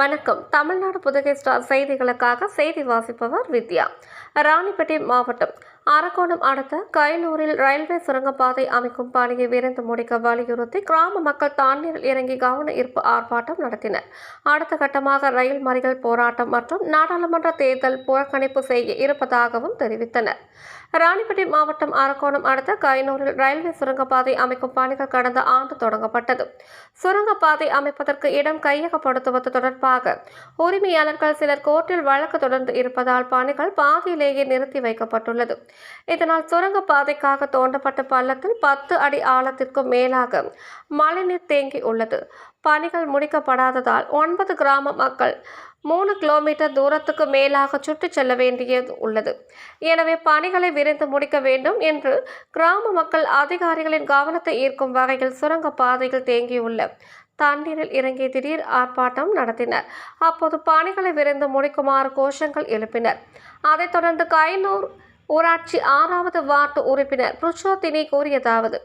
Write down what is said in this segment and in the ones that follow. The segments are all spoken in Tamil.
வணக்கம். தமிழ்நாடு புதுகை ஸ்டார் செய்திகளுக்காக செய்தி வாசிப்பவர் வித்யா. ராணிப்பேட்டை மாவட்டம் அரக்கோணம் அடுத்த கைலூரில் ரயில்வே சுரங்கப்பாதை அமைக்கும் பணியை விரைந்து முடிக்க வலியுறுத்தி கிராம மக்கள் தண்ணீரில் இறங்கி கவன ஈர்ப்பு ஆர்ப்பாட்டம் நடத்தினர். அடுத்த கட்டமாக ரயில் மறிகள் போராட்டம் மற்றும் நாடாளுமன்ற தேர்தல் புறக்கணிப்பு செய்ய இருப்பதாகவும் தெரிவித்தனர். ராணிப்பேட்டை மாவட்டம் அரக்கோணம் அடுத்த கைனூரில் ரயில்வே சுரங்கப்பாதை அமைக்கும் பணிகள் கடந்த ஆண்டு தொடங்கப்பட்டது. சுரங்கப்பாதை அமைப்பதற்கு இடம் கையகப்படுத்துவது தொடர்பாக உரிமையாளர்கள் சிலர் கோர்ட்டில் வழக்கு தொடர்ந்து இருப்பதால் பணிகள் பாதியிலேயே நிறுத்தி வைக்கப்பட்டுள்ளது. இதனால் சுரங்கப்பாதைக்காக தோண்டப்பட்ட பள்ளத்தில் பத்து அடி ஆழத்திற்கும் மேலாக மழைநீர் தேங்கி உள்ளது. பணிகள் முடிக்கப்படாததால் ஒன்பது கிராம மக்கள் மூணு கிலோமீட்டர் தூரத்துக்கு மேலாக சுற்றி செல்ல வேண்டியது உள்ளது. எனவே பணிகளை விரைந்து முடிக்க வேண்டும் என்று கிராம மக்கள் அதிகாரிகளின் கவனத்தை ஈர்க்கும் வகையில் சுரங்கப்பாதையில் தேங்கியுள்ள தண்ணீரில் இறங்கி திடீர் ஆர்ப்பாட்டம் நடத்தினர். அப்போது பணிகளை விரைந்து முடிக்குமாறு கோஷங்கள் எழுப்பினர். அதைத் தொடர்ந்து கைனூர் ஊராட்சி ஆறாவது வார்டு உறுப்பினர் புருஷோத்தினி கூறியதாவது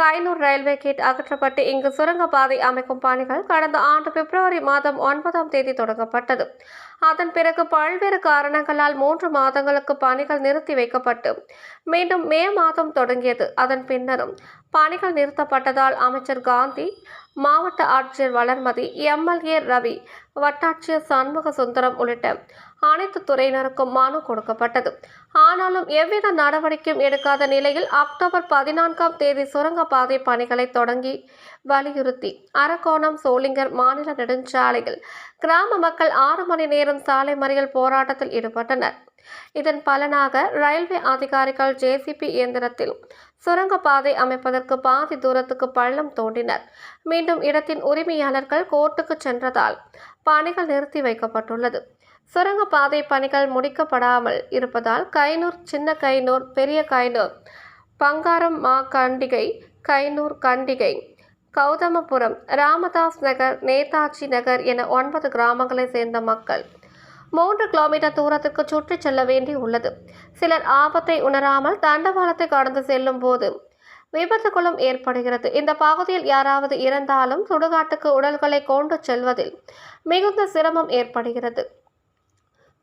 கைலூர் ரயில்வே கேட் அகற்றப்பட்டு இங்கு சுரங்கப்பாதை அமைக்கும் பணிகள் கடந்த ஆண்டு பிப்ரவரி மாதம் ஒன்பதாம் தேதி தொடங்கப்பட்டது. அதன் பிறகு பல்வேறு காரணங்களால் மூன்று மாதங்களுக்கு பணிகள் நிறுத்தி வைக்கப்பட்டு மீண்டும் மே மாதம் தொடங்கியது. அதன் பின்னரும் பணிகள் நிறுத்தப்பட்டதால் அமைச்சர் காந்தி மாவட்ட ஆட்சியர் வளர்மதி எம்எல்ஏ ரவி வட்டாட்சியர் சண்முக சுந்தரம் உள்ளிட்ட அனைத்து துறையினருக்கும் மனு கொடுக்கப்பட்டது. ஆனாலும் எவ்வித நடவடிக்கையும் எடுக்காத நிலையில் அக்டோபர் பதினான்காம் தேதி சுரங்கப்பாதை பணிகளை தொடங்கி வலியுறுத்தி அரக்கோணம் சோளிங்கர் மாநில நெடுஞ்சாலையில் கிராம மக்கள் ஆறு மணி நேரம் சாலை மறியல் போராட்டத்தில் ஈடுபட்டனர். இதன் பலனாக ரயில்வே அதிகாரிகள் ஜேசிபி இயந்திரத்தில் சுரங்கப்பாதை அமைப்பதற்கு பாதி தூரத்துக்கு பள்ளம் தோண்டினர். மீண்டும் இடத்தின் உரிமையாளர்கள் கோர்ட்டுக்கு சென்றதால் பணிகள் நிறுத்தி வைக்கப்பட்டுள்ளது. சுரங்கப்பாதை பணிகள் முடிக்கப்படாமல் இருப்பதால் கைனூர் சின்ன கைனூர் பெரிய கைனூர் பங்காரம் மா கண்டிகை கைனூர் கண்டிகை கௌதமபுரம் ராமதாஸ் நகர் நேதாஜி நகர் என ஒன்பது கிராமங்களைச் சேர்ந்த மக்கள் மூன்று கிலோமீட்டர் தூரத்துக்கு சுற்றிச் செல்ல வேண்டி உள்ளது சிலர் ஆபத்தை உணராமல் தண்டவாளத்தை கடந்து செல்லும் போது விபத்துகளும் ஏற்படுகிறது. இந்த பகுதியில் யாராவது இறந்தாலும் சுடுகாட்டுக்கு உடல்களை கொண்டு செல்வதில் மிகுந்த சிரமம் ஏற்படுகிறது.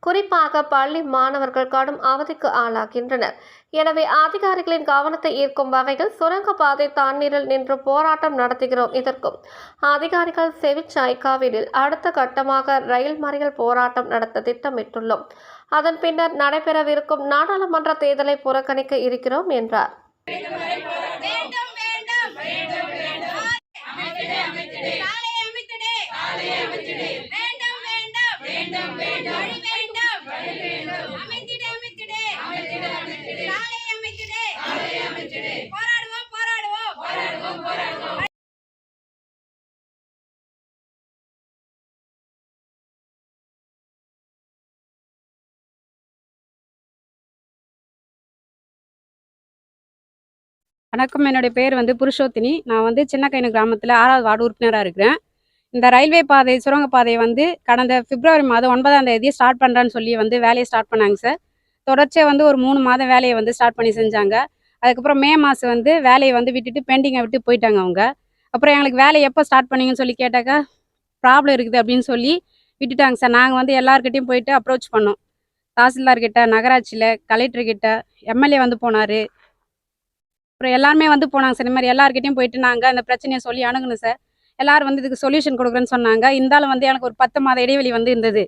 குறிப்பாக பள்ளி மாணவர்கள் கடும் அவதிக்கு ஆளாகின்றனர். எனவே அதிகாரிகளின் கவனத்தை ஈர்க்கும் வகையில் சுரங்கப்பாதை தண்ணீரில் நின்று போராட்டம் நடத்துகிறோம் இதற்கும். அதிகாரிகள் செவிச்சாய்காவிடில் அடுத்த கட்டமாக ரயில் மறியல் போராட்டம் நடத்த திட்டமிட்டுள்ளோம். அதன் பின்னர் நடைபெறவிருக்கும் நாடாளுமன்ற தேர்தலை புறக்கணிக்க இருக்கிறோம் என்றார் வேண்டும் வேண்டும் வேண்டும் வேண்டும் அமைத்திடு அமைத்திடு சாலை அமைத்திடு சாலை அமைத்திடு வேண்டும் வேண்டும் வேண்டும் வேண்டும் வழி வேண்டும் வழி வேண்டும் அமைத்திடு அமைத்திடு அமைத்திடு அமைத்திடு சாலை அமைத்திடு சாலை அமைத்திடு போராடுவோம் போராடுவோம் போராடுவோம் போராடுவோம் வணக்கம். என்னுடைய பேர் வந்து புருஷோத்தினி. நான் வந்து சின்னக்கைனு கிராமத்தில் ஆறாவது வார்டு உறுப்பினராக இருக்கிறேன். இந்த ரயில்வே பாதை சுரங்கப்பாதை வந்து கடந்த பிப்ரவரி மாதம் ஒன்பதாம் தேதி ஸ்டார்ட் பண்ணுறான்னு சொல்லி வந்து வேலையை ஸ்டார்ட் பண்ணாங்க சார். தொடர்ச்சியாக வந்து ஒரு மூணு மாதம் வேலையை வந்து ஸ்டார்ட் பண்ணி செஞ்சாங்க. அதுக்கப்புறம் மே மாதம் வந்து வேலையை வந்து விட்டுட்டு பெண்டிங்கை விட்டு போயிட்டாங்க அவங்க. அப்புறம் எங்களுக்கு வேலையை எப்போ ஸ்டார்ட் பண்ணீங்கன்னு சொல்லி கேட்டாக்கா ப்ராப்ளம் இருக்குது அப்படின்னு சொல்லி விட்டுட்டாங்க சார். நாங்கள் வந்து எல்லாருக்கிட்டையும் போயிட்டு அப்ரோச் பண்ணோம். தாசில்தார்கிட்ட நகராட்சியில் கலெக்டர்கிட்ட எம்எல்ஏ வந்து போனார். அப்புறம் எல்லாருமே வந்து போனாங்க சார். இந்த மாதிரி எல்லாருக்கிட்டையும் போயிட்டு நாங்கள் அந்த பிரச்சனையை சொல்லி அணுகணும் சார். எல்லாரும் வந்து இதுக்கு சொல்யூஷன் கொடுக்குறேன்னு சொன்னாங்க. இருந்தாலும் வந்து எனக்கு ஒரு பத்து மாத இடைவெளி வந்து இருந்தது.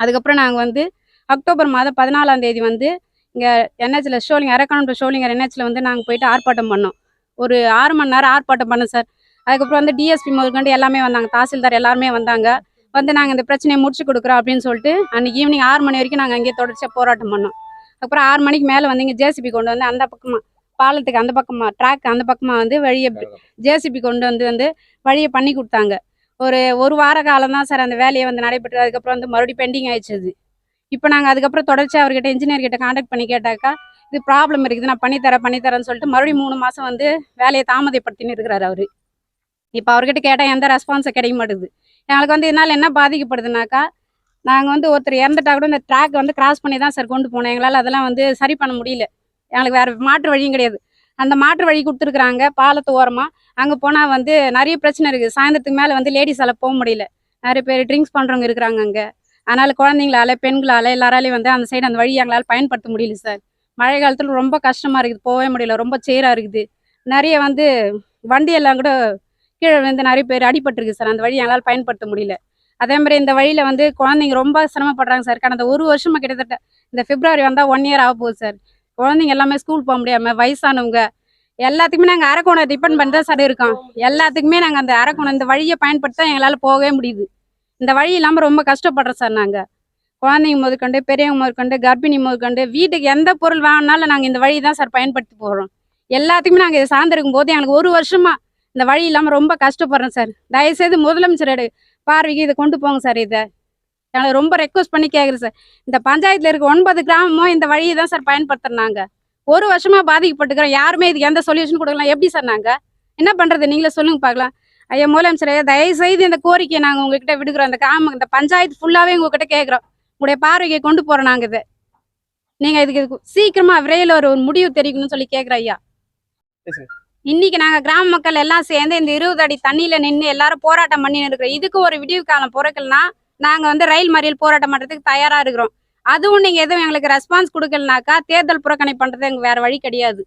அதுக்கப்புறம் நாங்கள் வந்து அக்டோபர் மாதம் பதினாலாம் தேதி வந்து இங்கே என்ஹெச்சில் ஷோலிங் அரக்கணம் டு ஷோலிங்கர் என்ஹெச்சில் வந்து நாங்கள் போயிட்டு ஆர்ப்பாட்டம் பண்ணோம். ஒரு ஆறு மணி நேரம் ஆர்ப்பாட்டம் பண்ணோம் சார். அதுக்கப்புறம் வந்து டிஎஸ்பி முதற்கொண்டு எல்லாமே வந்தாங்க. தாசில்தார் எல்லாருமே வந்தாங்க. வந்து நாங்கள் இந்த பிரச்சனையை முடிச்சு கொடுக்குறோம் அப்படின்னு சொல்லிட்டு அன்றைக்கி ஈவினிங் ஆறு மணி வரைக்கும் நாங்கள் அங்கேயே தொடர்ச்சியாக போராட்டம் பண்ணோம். அப்புறம் ஆறு மணிக்கு மேலே வந்து இங்கே ஜேசிபி கொண்டு வந்து அந்த பக்கமாக பாலத்துக்கு அந்த பக்கமாக ட்ராக் அந்த பக்கமாக வந்து வழியை ஜேசிபி கொண்டு வந்து வந்து வழியை பண்ணி கொடுத்தாங்க. ஒரு ஒரு வார காலம் தான் சார் அந்த வேலையை வந்து நடைபெற்றது. அதுக்கப்புறம் வந்து மறுபடியும் பெண்டிங் ஆயிடுச்சு இப்போ நாங்கள் அதுக்கப்புறம் தொடர்ச்சி அவர்கிட்ட இன்ஜினியர் கிட்ட காண்டாக்ட் பண்ணி கேட்டாக்கா இது ப்ராப்ளம் இருக்குது நான் பண்ணித்தரேன் பண்ணித்தரேன்னு சொல்லிட்டு மறுபடியும் மூணு மாதம் வந்து வேலையை தாமதப்படுத்தின்னு இருக்கிறாரு அவர். இப்போ அவர்கிட்ட கேட்டால் எந்த ரெஸ்பான்ஸும் கிடைக்க மாட்டேங்குது எங்களுக்கு வந்து இதனால் என்ன பாதிக்கப்படுதுனாக்கா நாங்கள் வந்து ஒருத்தர் இறந்துட்டா கூட இந்த ட்ராக் வந்து கிராஸ் பண்ணி தான் சார் கொண்டு போனோம். எங்களால் அதெல்லாம் வந்து சரி பண்ண முடியல. எங்களுக்கு வேறு மாற்று வழியும் கிடையாது. அந்த மாற்று வழி கொடுத்துருக்குறாங்க பாலத்து ஓரமாக அங்கே போனால் வந்து நிறைய பிரச்சனை இருக்குது. சாயந்தரத்துக்கு மேலே வந்து லேடிஸால் போக முடியல. நிறைய பேர் ட்ரிங்க்ஸ் பண்ணுறவங்க இருக்கிறாங்க அங்கே. அதனால் குழந்தைங்களால பெண்களால் எல்லாராலையும் வந்து அந்த சைடு அந்த வழி எங்களால் பயன்படுத்த முடியல சார் மழை காலத்தில் ரொம்ப கஷ்டமாக இருக்குது. போகவே முடியல. ரொம்ப சேராக இருக்குது. நிறைய வந்து வண்டியெல்லாம் கூட கீழே வந்து நிறைய பேர் அடிபட்டிருக்கு சார் அந்த வழி எங்களால் பயன்படுத்த முடியல. அதே மாதிரி இந்த வழியில் வந்து குழந்தைங்க ரொம்ப சிரமப்படுறாங்க சார் கடந்த ஒரு வருஷமாக கிட்டத்தட்ட இந்த பிப்ரவரி வந்தால் ஒன் இயர் ஆக போகுது சார் குழந்தைங்க எல்லாமே ஸ்கூல் போக முடியாமல் வயசானவங்க எல்லாத்துக்குமே நாங்கள் அரக்கோணம் டிபெண்ட் பண்ணி தான் சார் இருக்கோம். எல்லாத்துக்குமே நாங்கள் அந்த அரக்கோணம் இந்த வழியை பயன்படுத்தி தான் எங்களால் போகவே முடியுது. இந்த வழி இல்லாமல் ரொம்ப கஷ்டப்படுறோம் சார் நாங்கள் குழந்தைங்க முதற்கொண்டு பெரியவங்க முதற்கொண்டு கர்ப்பிணி முதற்கொண்டு வீட்டுக்கு எந்த பொருள் வாங்கினாலும் நாங்கள் இந்த வழி தான் சார் பயன்படுத்தி போகிறோம் எல்லாத்துக்குமே நாங்கள் இதை சார்ந்திருக்கும் போது எங்களுக்கு ஒரு வருஷமா இந்த வழி இல்லாமல் ரொம்ப கஷ்டப்படுறோம் சார் தயவுசெய்து முதலமைச்சர் பார்வைக்கு இதை கொண்டு போங்க சார் இதை. எங்களை ரொம்ப ரெக்வஸ்ட் பண்ணி கேட்குறேன் சார் இந்த பஞ்சாயத்தில் இருக்க ஒன்பது கிராமமும் இந்த வழியை தான் சார் பயன்படுத்துறோம் நாங்கள் ஒரு வருஷமா பாதிக்கப்பட்டுக்கிறோம் யாருமே இதுக்கு எந்த சொல்யூஷன் கொடுக்கலாம் எப்படி சார் நாங்கள் என்ன பண்ணுறது நீங்களே சொல்லுங்க பார்க்கலாம். ஐயா முதலமைச்சர் ஐயா, தயவு செய்து இந்த கோரிக்கையை நாங்கள் உங்ககிட்ட விடுக்கிறோம். இந்த கிராமம் இந்த பஞ்சாயத்து ஃபுல்லாகவே உங்ககிட்ட கேட்குறோம் உங்களுடைய பார்வைக்கு கொண்டு போகிறோம் நாங்கள் இதை. நீங்கள் இதுக்கு இதுக்கு சீக்கிரமா விரைவில் ஒரு ஒரு முடிவு தெரிவிக்கணும்னு சொல்லி கேட்குறோம் ஐயா. இன்னைக்கு நாங்கள் கிராம மக்கள் எல்லாம் சேர்ந்து இந்த இருபது அடி தண்ணியில் நின்று எல்லாரும் போராட்டம் பண்ணி இருக்கிறோம். இதுக்கு ஒரு விடிவு காலம் பிறக்கலனா நாங்கள் வந்து ரயில் மறியல் போராட்டம் பண்ணுறதுக்கு தயாராக இருக்கிறோம். அதுவும் நீங்கள் எதுவும் எங்களுக்கு ரெஸ்பான்ஸ் கொடுக்கலனாக்கா தேர்தல் புறக்கணி பண்ணுறது எங்களுக்கு வேறு வழி கிடையாது.